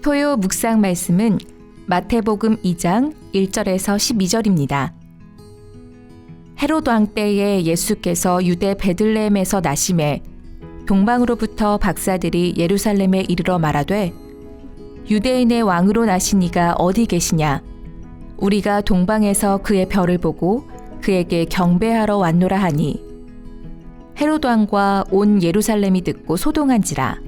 토요 묵상 말씀은 마태복음 2장 1절에서 12절입니다. 헤로드 왕 때에 예수께서 유대 베들레헴에서 나심에 동방으로부터 박사들이 예루살렘에 이르러 말하되 유대인의 왕으로 나신 이가 어디 계시냐? 우리가 동방에서 그의 별을 보고 그에게 경배하러 왔노라 하니. 헤로드 왕과 온 예루살렘이 듣고 소동한지라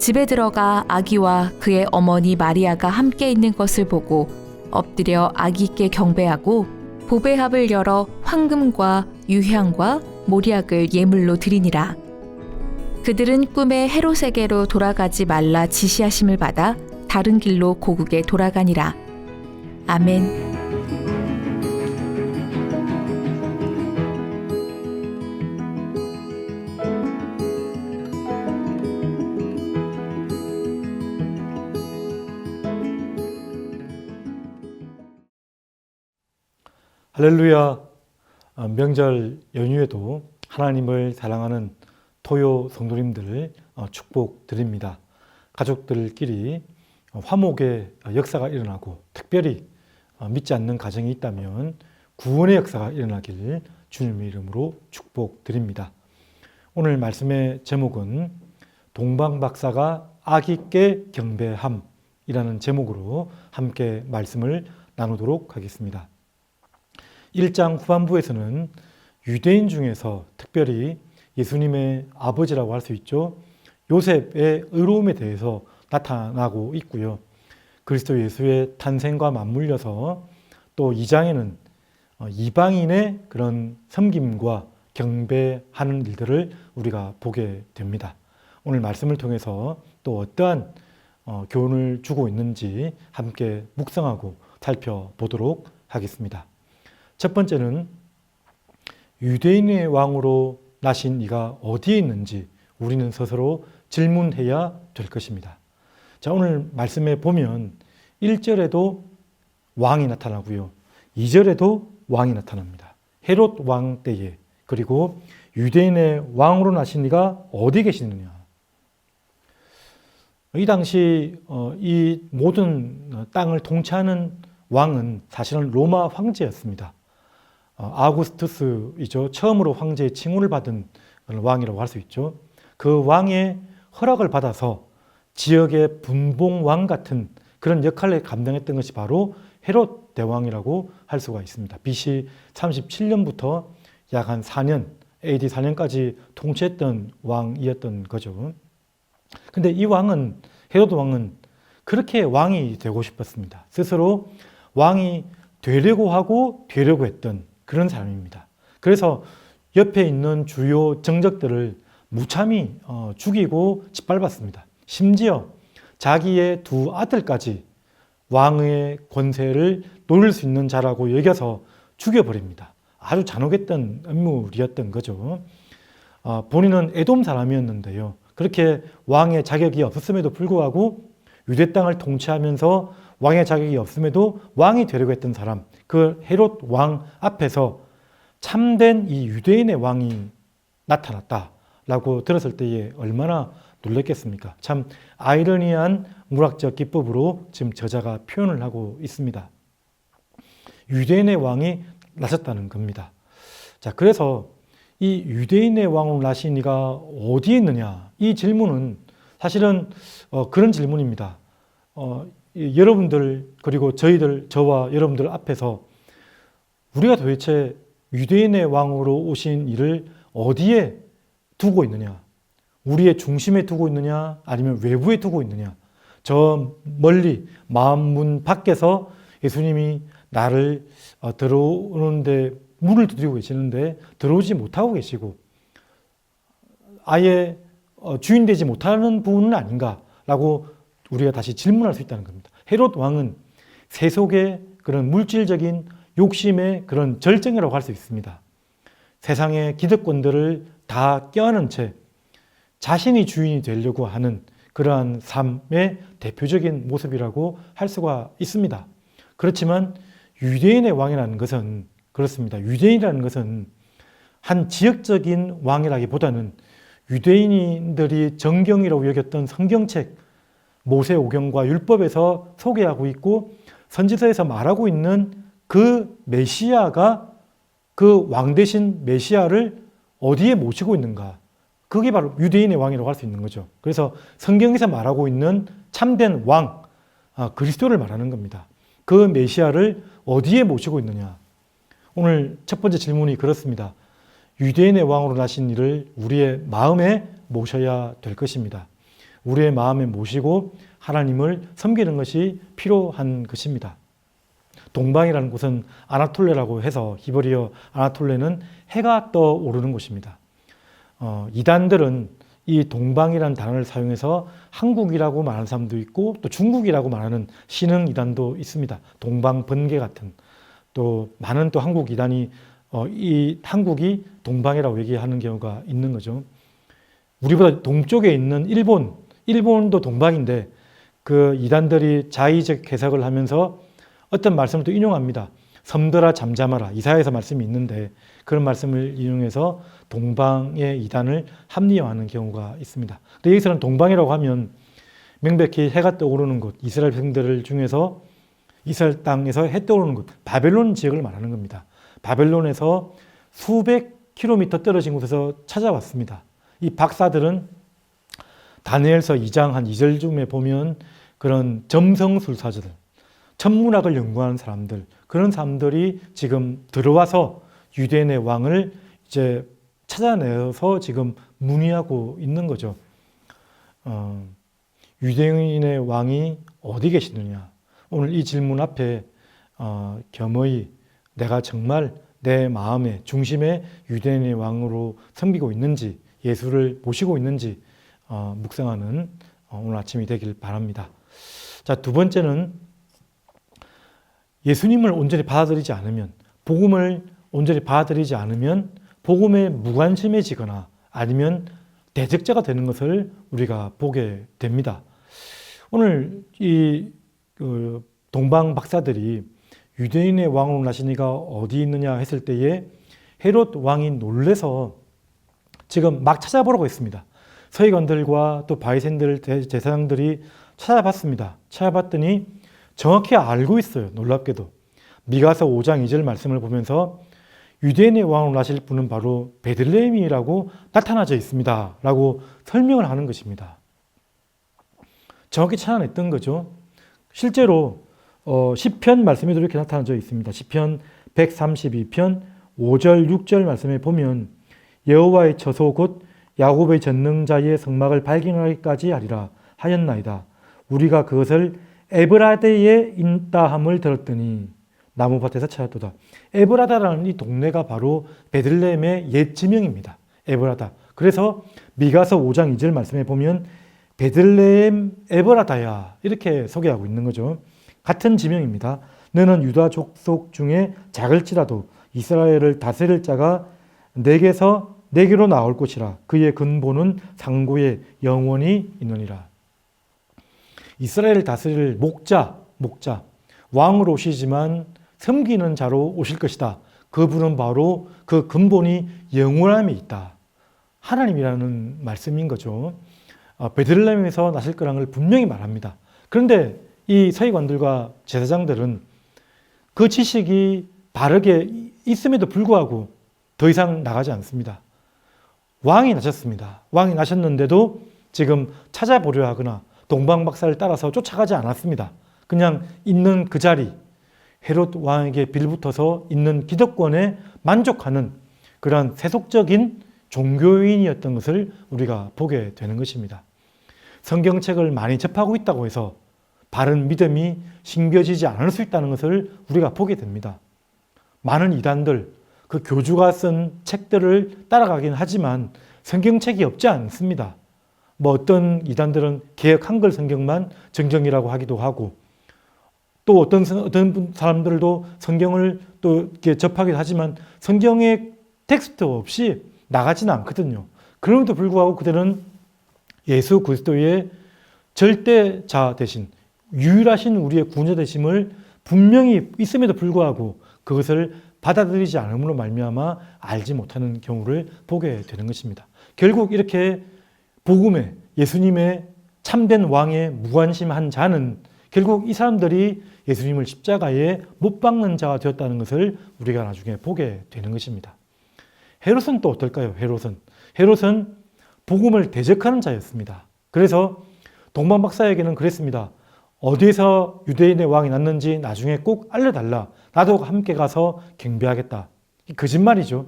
집에 들어가 아기와 그의 어머니 마리아가 함께 있는 것을 보고 엎드려 아기께 경배하고 보배합을 열어 황금과 유향과 모략을 예물로 드리니라. 그들은 꿈에 헤롯에게로 돌아가지 말라 지시하심을 받아 다른 길로 고국에 돌아가니라. 아멘. 할렐루야 어, 명절 연휴에도 하나님을 사랑하는 토요 성도님들 어, 축복드립니다. 가족들끼리 어, 화목의 역사가 일어나고 특별히 믿지 않는 가정이 있다면 구원의 역사가 일어나길 주님의 이름으로 축복드립니다. 오늘 말씀의 제목은 동방박사가 아기께 경배함이라는 제목으로 함께 말씀을 나누도록 하겠습니다. 1장 후반부에서는 유대인 중에서 특별히 예수님의 아버지라고 할 수 있죠. 요셉의 의로움에 대해서 나타나고 있고요. 그리스도 예수의 탄생과 맞물려서 또 2장에는 어, 이방인의 그런 섬김과 경배하는 일들을 우리가 보게 됩니다. 오늘 말씀을 통해서 또 어떠한 어, 교훈을 주고 있는지 함께 묵상하고 살펴보도록 하겠습니다. 첫 번째는 유대인의 왕으로 나신 이가 어디에 있는지 우리는 스스로 질문해야 될 것입니다. 자, 오늘 말씀에 보면 1절에도 왕이 나타나고요. 2절에도 왕이 나타납니다. 헤롯 왕 때에 그리고 유대인의 왕으로 나신 이가 어디 계시느냐. 이 당시 어, 이 모든 땅을 통치하는 왕은 사실은 로마 황제였습니다. 어, 아구스투스이죠. 처음으로 황제의 칭호를 받은 왕이라고 할 수 있죠. 그 왕의 허락을 받아서 지역의 분봉왕 같은 그런 역할을 감당했던 것이 바로 헤롯 대왕이라고 할 수가 있습니다. BC 37년부터 약 한 4년, AD 4년까지 통치했던 왕이었던 거죠. 근데 이 왕은, 헤롯 왕은 그렇게 왕이 되고 싶었습니다. 스스로 왕이 되려고 하고 되려고 했던 그런 사람입니다. 그래서 옆에 있는 주요 정적들을 무참히 어, 죽이고 짓밟았습니다. 심지어 자기의 두 아들까지 왕의 권세를 노릴 수 있는 자라고 여겨서 죽여버립니다. 아주 잔혹했던 인물이었던 거죠. 어, 본인은 에돔 사람이었는데요. 그렇게 왕의 자격이 없었음에도 불구하고 유대 땅을 통치하면서 왕의 자격이 없음에도 왕이 되려고 했던 사람, 그 헤롯 왕 앞에서 참된 이 유대인의 왕이 나타났다라고 들었을 때에 얼마나 놀랐겠습니까? 참 아이러니한 문학적 기법으로 지금 저자가 표현을 하고 있습니다. 유대인의 왕이 나섰다는 겁니다. 자, 그래서 이 유대인의 왕으로 나신 이가 어디에 있느냐? 이 질문은 사실은 어, 그런 질문입니다. 어, 이 여러분들 그리고 저희들 저와 여러분들 앞에서 우리가 도대체 유대인의 왕으로 오신 이를 어디에 두고 있느냐? 우리의 중심에 두고 있느냐? 아니면 외부에 두고 있느냐? 저 멀리 마음 문 밖에서 예수님이 나를 어, 들어오는데 문을 두드리고 계시는데 들어오지 못하고 계시고 아예 어, 주인 되지 못하는 부분은 아닌가라고 우리가 다시 질문할 수 있다는 겁니다. 헤롯 왕은 세속의 그런 물질적인 욕심의 그런 절정이라고 할 수 있습니다. 세상의 기득권들을 다 껴안은 채 자신이 주인이 되려고 하는 그러한 삶의 대표적인 모습이라고 할 수가 있습니다. 그렇지만 유대인의 왕이라는 것은 그렇습니다. 유대인이라는 것은 한 지역적인 왕이라기보다는 유대인들이 정경이라고 여겼던 성경책 모세오경과 율법에서 소개하고 있고 선지서에서 말하고 있는 그 메시아가 그 왕 대신 메시아를 어디에 모시고 있는가? 그게 바로 유대인의 왕이라고 할 수 있는 거죠. 그래서 성경에서 말하고 있는 참된 왕, 아, 그리스도를 말하는 겁니다. 그 메시아를 어디에 모시고 있느냐? 오늘 첫 번째 질문이 그렇습니다. 유대인의 왕으로 나신 이를 우리의 마음에 모셔야 될 것입니다. 우리의 마음에 모시고 하나님을 섬기는 것이 필요한 것입니다. 동방이라는 곳은 아나톨레라고 해서 히브리어 아나톨레는 해가 떠오르는 곳입니다. 어, 이단들은 이 동방이라는 단어를 사용해서 한국이라고 말하는 사람도 있고 또 중국이라고 말하는 신흥 이단도 있습니다. 동방 번개 같은 또 많은 또 한국 이단이 어, 이 한국이 동방이라고 얘기하는 경우가 있는 거죠. 우리보다 동쪽에 있는 일본, 일본도 동방인데 그 이단들이 자의적 해석을 하면서 어떤 말씀을 또 인용합니다. 섬들아 잠잠하라 이사야에서 말씀이 있는데 그런 말씀을 인용해서 동방의 이단을 합리화하는 경우가 있습니다. 근데 여기서는 동방이라고 하면 명백히 해가 떠오르는 곳 이스라엘 백성들 중에서 이스라엘 땅에서 해 떠오르는 곳 바벨론 지역을 말하는 겁니다. 바벨론에서 수백 킬로미터 떨어진 곳에서 찾아왔습니다. 이 박사들은 다니엘서 2장 한 2절쯤에 보면 그런 점성술사들, 천문학을 연구하는 사람들, 그런 사람들이 지금 들어와서 유대인의 왕을 이제 찾아내서 지금 문의하고 있는 거죠. 어, 유대인의 왕이 어디 계시느냐? 오늘 이 질문 앞에 어, 겸허히 내가 정말 내 마음의 중심에 유대인의 왕으로 섬기고 있는지 예수를 모시고 있는지 어, 묵상하는 어, 오늘 아침이 되길 바랍니다. 자, 두 번째는 예수님을 온전히 받아들이지 않으면 복음을 온전히 받아들이지 않으면 복음에 무관심해지거나 아니면 대적자가 되는 것을 우리가 보게 됩니다. 오늘 이 그 동방 박사들이 유대인의 왕으로 나신 이가 어디 있느냐 했을 때에 헤롯 왕이 놀래서 지금 막 찾아보라고 했습니다. 서기관들과 또 바이센들 제사장들이 찾아봤습니다. 찾아봤더니 정확히 알고 있어요. 놀랍게도. 미가서 5장 2절 말씀을 보면서 유대인의 왕으로 나실 분은 바로 베들레헴이라고 나타나져 있습니다. 라고 설명을 하는 것입니다. 정확히 찾아냈던 거죠. 실제로 어, 10편 말씀에도 이렇게 나타나져 있습니다. 10편 132편 5절 6절 말씀에 보면 여호와의 처소 곧 야곱의 전능자의 성막을 발견하기까지 하리라 하였나이다. 우리가 그것을 에브라데에 있다함을 들었더니 나무밭에서 찾았도다. 에브라다라는 이 동네가 바로 베들레헴의 옛 지명입니다. 에브라다. 그래서 미가서 5장 2절 말씀에 보면 베들레헴 에브라다야 이렇게 소개하고 있는 거죠. 같은 지명입니다. 너는 유다 족속 중에 작을지라도 이스라엘을 다스릴 자가 내게서 내게로 나올 것이라 그의 근본은 상고에 영원히 있느니라. 이스라엘을 다스릴 목자, 목자, 왕으로 오시지만 섬기는 자로 오실 것이다. 그분은 바로 그 근본이 영원함에 있다. 하나님이라는 말씀인 거죠. 어, 베들레헴에서 나실 거라는 걸 분명히 말합니다. 그런데 이 서기관들과 제사장들은 그 지식이 바르게 있음에도 불구하고 더 이상 나가지 않습니다. 왕이 나셨습니다. 왕이 나셨는데도 지금 찾아보려 하거나 동방박사를 따라서 쫓아가지 않았습니다. 그냥 있는 그 자리 헤롯 왕에게 빌붙어서 있는 기득권에 만족하는 그러한 세속적인 종교인이었던 것을 우리가 보게 되는 것입니다. 성경책을 많이 접하고 있다고 해서 바른 믿음이 심겨지지 않을 수 있다는 것을 우리가 보게 됩니다. 많은 이단들, 그 교주가 쓴 책들을 따라가긴 하지만 성경책이 없지 않습니다. 뭐 어떤 이단들은 개혁 한글 성경만 정정이라고 하기도 하고 또 어떤 성- 어떤 분- 사람들도 성경을 또 이렇게 접하기도 하지만 성경의 텍스트 없이 나가지는 않거든요. 그럼에도 불구하고 그들은 예수 그리스도의 절대자 대신 유일하신 우리의 구원자 되심을 분명히 있음에도 불구하고 그것을 받아들이지 않음으로 말미암아 알지 못하는 경우를 보게 되는 것입니다. 결국 이렇게 복음에 예수님의 참된 왕에 무관심한 자는 결국 이 사람들이 예수님을 십자가에 못 박는 자가 되었다는 것을 우리가 나중에 보게 되는 것입니다. 헤롯은 또 어떨까요? 헤롯은 헤롯은 복음을 대적하는 자였습니다. 그래서 동방 박사에게는 그랬습니다. 어디에서 유대인의 왕이 났는지 나중에 꼭 알려달라. 나도 함께 가서 경배하겠다. 이 거짓말이죠.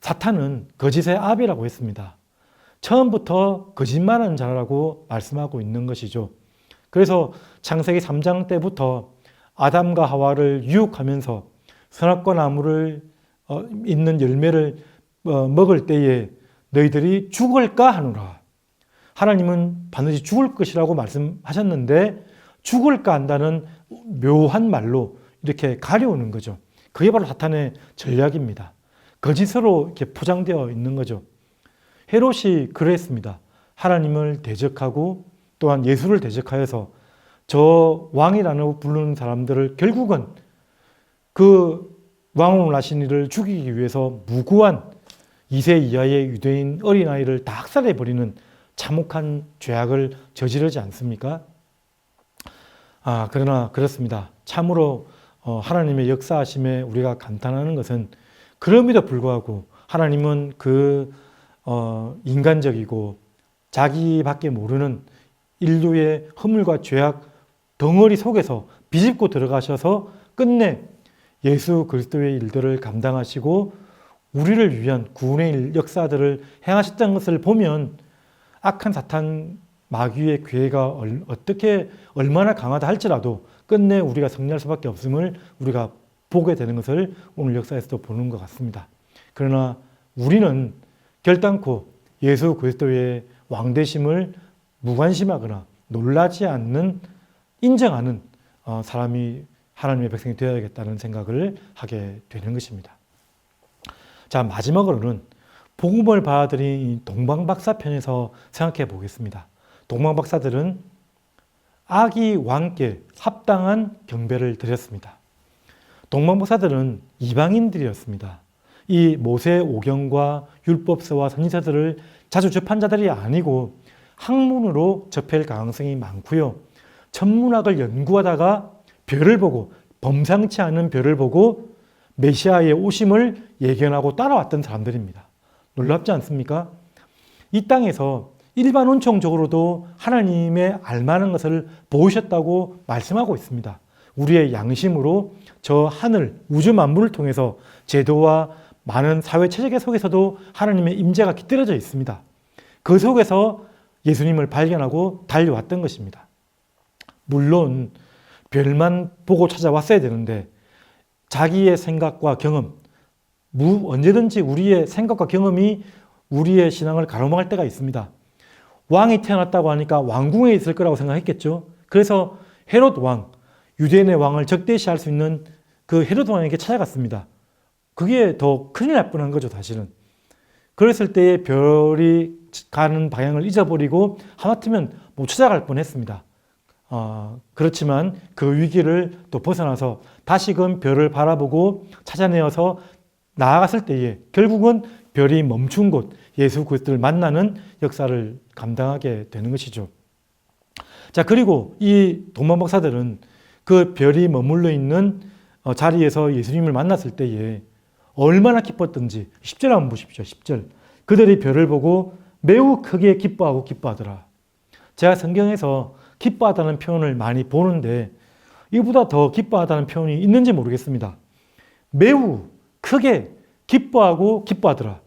사탄은 거짓의 아비라고 했습니다. 처음부터 거짓말하는 자라고 말씀하고 있는 것이죠. 그래서 창세기 3장 때부터 아담과 하와를 유혹하면서 선악과 나무를 어, 있는 열매를 어, 먹을 때에 너희들이 죽을까 하노라. 하나님은 반드시 죽을 것이라고 말씀하셨는데 죽을까 한다는 묘한 말로 이렇게 가려오는 거죠. 그게 바로 사탄의 전략입니다. 거짓으로 이렇게 포장되어 있는 거죠. 헤롯이 그랬습니다. 하나님을 대적하고 또한 예수를 대적하여서 저 왕이라고 부르는 사람들을 결국은 그 왕으로 나신 이를 죽이기 위해서 무고한 2세 이하의 유대인 어린아이를 다 학살해 버리는 참혹한 죄악을 저지르지 않습니까? 아, 그러나 그렇습니다. 참으로 어, 하나님의 역사하심에 우리가 감탄하는 것은 그럼에도 불구하고 하나님은 그 어, 인간적이고 자기밖에 모르는 인류의 허물과 죄악 덩어리 속에서 비집고 들어가셔서 끝내 예수 그리스도의 일들을 감당하시고 우리를 위한 구원의 일, 역사들을 행하셨다는 것을 보면 악한 사탄 마귀의 괴가 얼- 어떻게 얼마나 강하다 할지라도 끝내 우리가 승리할 수밖에 없음을 우리가 보게 되는 것을 오늘 역사에서도 보는 것 같습니다. 그러나 우리는 결단코 예수 그리스도의 왕되심을 무관심하거나 놀라지 않는 인정하는 어, 사람이 하나님의 백성이 되어야겠다는 생각을 하게 되는 것입니다. 자 마지막으로는 복음을 받아들인 이 동방박사 편에서 생각해 보겠습니다. 동방박사들은 아기 왕께 합당한 경배를 드렸습니다. 동방박사들은 이방인들이었습니다. 이 모세 오경과 율법서와 선지서들을 자주 접한 자들이 아니고 학문으로 접할 가능성이 많고요. 천문학을 연구하다가 별을 보고 범상치 않은 별을 보고 메시아의 오심을 예견하고 따라왔던 사람들입니다. 놀랍지 않습니까? 이 땅에서 일반 온청적으로도 하나님의 알만한 것을 보이셨다고 말씀하고 있습니다. 우리의 양심으로 저 하늘, 우주 만물을 통해서 제도와 많은 사회 체계 속에서도 하나님의 임재가 깃들어져 있습니다. 그 속에서 예수님을 발견하고 달려왔던 것입니다. 물론 별만 보고 찾아왔어야 되는데 자기의 생각과 경험, 무, 언제든지 우리의 생각과 경험이 우리의 신앙을 가로막을 때가 있습니다. 왕이 태어났다고 하니까 왕궁에 있을 거라고 생각했겠죠. 그래서 헤롯 왕, 유대인의 왕을 적대시할 수 있는 그 헤롯 왕에게 찾아갔습니다. 그게 더 큰일 날 뻔한 거죠, 사실은. 그랬을 때에 별이 가는 방향을 잊어버리고 하마터면 못 찾아갈 뻔했습니다. 어, 그렇지만 그 위기를 또 벗어나서 다시금 별을 바라보고 찾아내어서 나아갔을 때에 결국은 별이 멈춘 곳 예수 그리스도를 만나는 역사를 감당하게 되는 것이죠. 자 그리고 이 동방 박사들은 그 별이 머물러 있는 어, 자리에서 예수님을 만났을 때에 얼마나 기뻤던지 10절 한번 보십시오. 10절 그들이 별을 보고 매우 크게 기뻐하고 기뻐하더라. 제가 성경에서 기뻐하다는 표현을 많이 보는데 이보다 더 기뻐하다는 표현이 있는지 모르겠습니다. 매우 크게 기뻐하고 기뻐하더라.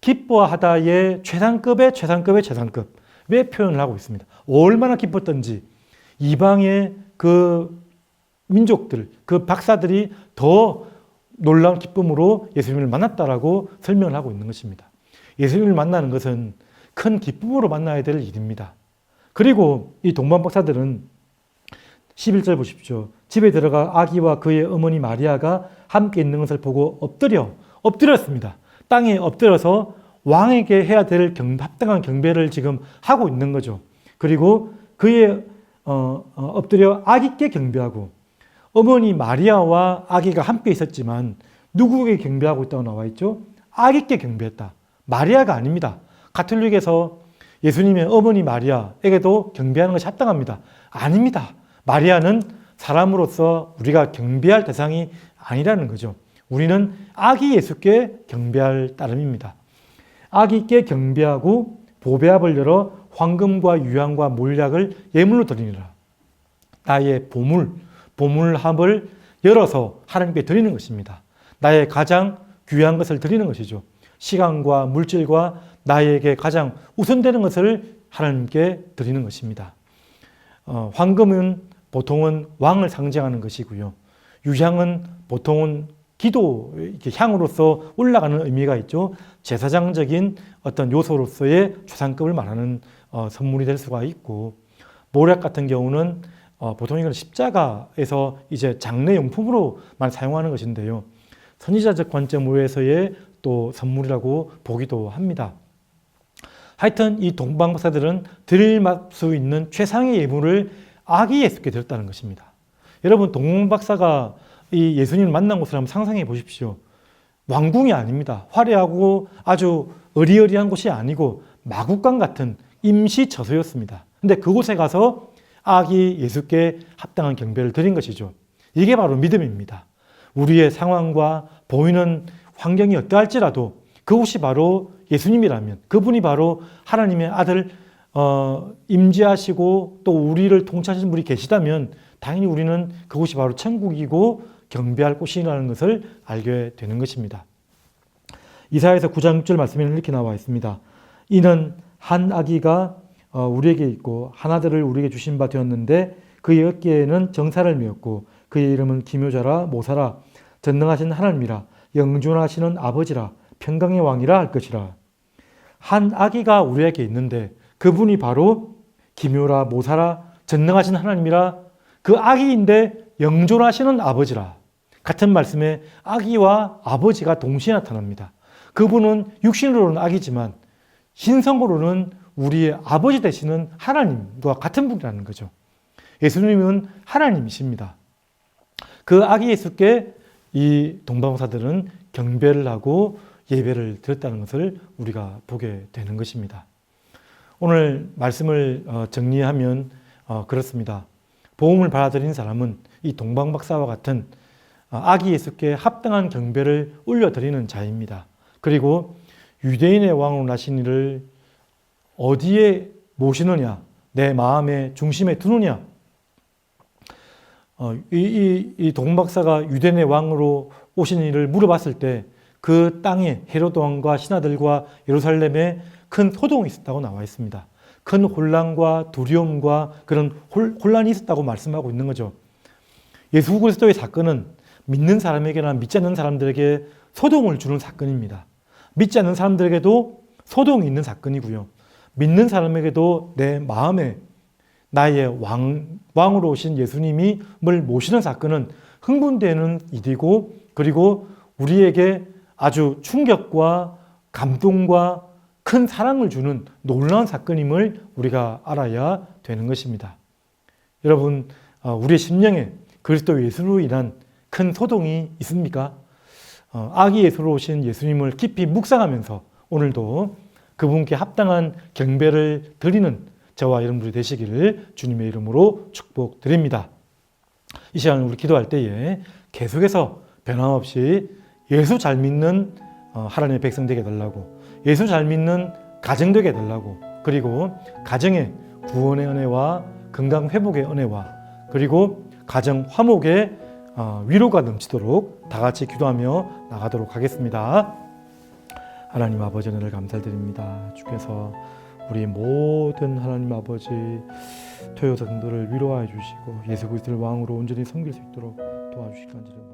기뻐하다의 최상급의 최상급의 최상급. 왜 표현을 하고 있습니다. 얼마나 기뻤던지 이방의 그 민족들, 그 박사들이 더 놀라운 기쁨으로 예수님을 만났다라고 설명을 하고 있는 것입니다. 예수님을 만나는 것은 큰 기쁨으로 만나야 될 일입니다. 그리고 이 동방 박사들은 11절 보십시오. 집에 들어가 아기와 그의 어머니 마리아가 함께 있는 것을 보고 엎드려 엎드렸습니다. 땅에 엎드려서 왕에게 해야 될 경, 합당한 경배를 지금 하고 있는 거죠. 그리고 그의 어, 어, 엎드려 아기께 경배하고 어머니 마리아와 아기가 함께 있었지만 누구에게 경배하고 있다고 나와 있죠? 아기께 경배했다. 마리아가 아닙니다. 가톨릭에서 예수님의 어머니 마리아에게도 경배하는 것이 합당합니다. 아닙니다. 마리아는 사람으로서 우리가 경배할 대상이 아니라는 거죠. 우리는 아기 예수께 경배할 따름입니다. 아기께 경배하고 보배합을 열어 황금과 유향과 몰약을 예물로 드리니라. 나의 보물, 보물합을 열어서 하나님께 드리는 것입니다. 나의 가장 귀한 것을 드리는 것이죠. 시간과 물질과 나에게 가장 우선되는 것을 하나님께 드리는 것입니다. 어, 황금은 보통은 왕을 상징하는 것이고요. 유향은 보통은 기도 이렇게 향으로서 올라가는 의미가 있죠. 제사장적인 어떤 요소로서의 최상급을 말하는 어, 선물이 될 수가 있고 모략 같은 경우는 어, 보통 이건 십자가에서 이제 장례 용품으로만 사용하는 것인데요. 선지자적 관점에서의 또 선물이라고 보기도 합니다. 하여튼 이 동방 박사들은 드릴 수 있는 최상의 예물을 아기 예수께 드렸다는 것입니다. 여러분 동방 박사가 이 예수님을 만난 곳을 한번 상상해 보십시오. 왕궁이 아닙니다. 화려하고 아주 어리어리한 곳이 아니고 마국간 같은 임시 처소였습니다. 근데 그곳에 가서 아기 예수께 합당한 경배를 드린 것이죠. 이게 바로 믿음입니다. 우리의 상황과 보이는 환경이 어떠할지라도 그곳이 바로 예수님이라면 그분이 바로 하나님의 아들 어, 임재하시고 또 우리를 통치하시는 분이 계시다면 당연히 우리는 그곳이 바로 천국이고 경배할 곳이라는 것을 알게 되는 것입니다. 이사에서 9장 6절 말씀에는 이렇게 나와 있습니다. 이는 한 아기가 어, 우리에게 있고 한 아들을 우리에게 주신 바 되었는데 그의 어깨에는 정사를 메었고 그의 이름은 기묘자라 모사라 전능하신 하나님이라 영존하시는 아버지라 평강의 왕이라 할 것이라 한 아기가 우리에게 있는데 그분이 바로 기묘라 모사라 전능하신 하나님이라 그 아기인데 영존하시는 아버지라 같은 말씀에 아기와 아버지가 동시에 나타납니다. 그분은 육신으로는 아기지만 신성으로는 우리의 아버지 되시는 하나님과 같은 분이라는 거죠. 예수님은 하나님이십니다. 그 아기 예수께 이 동방사들은 경배를 하고 예배를 드렸다는 것을 우리가 보게 되는 것입니다. 오늘 말씀을 어, 정리하면 어, 그렇습니다. 보험을 받아들인 사람은 이 동방박사와 같은 어, 아기 예수께 합당한 경배를 올려드리는 자입니다. 그리고 유대인의 왕으로 나신 이를 어디에 모시느냐, 내 마음의 중심에 두느냐. 어, 이, 이, 이 동박사가 유대인의 왕으로 오신 일을 물어봤을 때 그 땅에 헤로드 왕과 신하들과 예루살렘에 큰 소동이 있었다고 나와 있습니다. 큰 혼란과 두려움과 그런 혼란이 있었다고 말씀하고 있는 거죠. 예수 그리스도의 사건은 믿는 사람에게나 믿지 않는 사람들에게 소동을 주는 사건입니다. 믿지 않는 사람들에게도 소동이 있는 사건이고요. 믿는 사람에게도 내 마음에 나의 왕, 왕으로 오신 예수님이 뭘 모시는 사건은 흥분되는 일이고 그리고 우리에게 아주 충격과 감동과 큰 사랑을 주는 놀라운 사건임을 우리가 알아야 되는 것입니다. 여러분, 어, 우리의 심령에 그리스도 예수로 인한 큰 소동이 있습니까? 어, 아기 예수로 오신 예수님을 깊이 묵상하면서 오늘도 그분께 합당한 경배를 드리는 저와 여러분들이 되시기를 주님의 이름으로 축복드립니다. 이 시간 우리 기도할 때에 계속해서 변함없이 예수 잘 믿는 어, 하나님의 백성 되게 달라고 예수 잘 믿는 가정 되게 달라고 그리고 가정에 구원의 은혜와 건강 회복의 은혜와 그리고 가정 화목의 어, 위로가 넘치도록 다 같이 기도하며 나가도록 하겠습니다. 하나님 아버지 은혜를 감사드립니다. 주께서 우리 모든 하나님 아버지 토요 성도를 위로하여 주시고 예수 그리스도를 왕으로 온전히 섬길 수 있도록 도와주실 간지를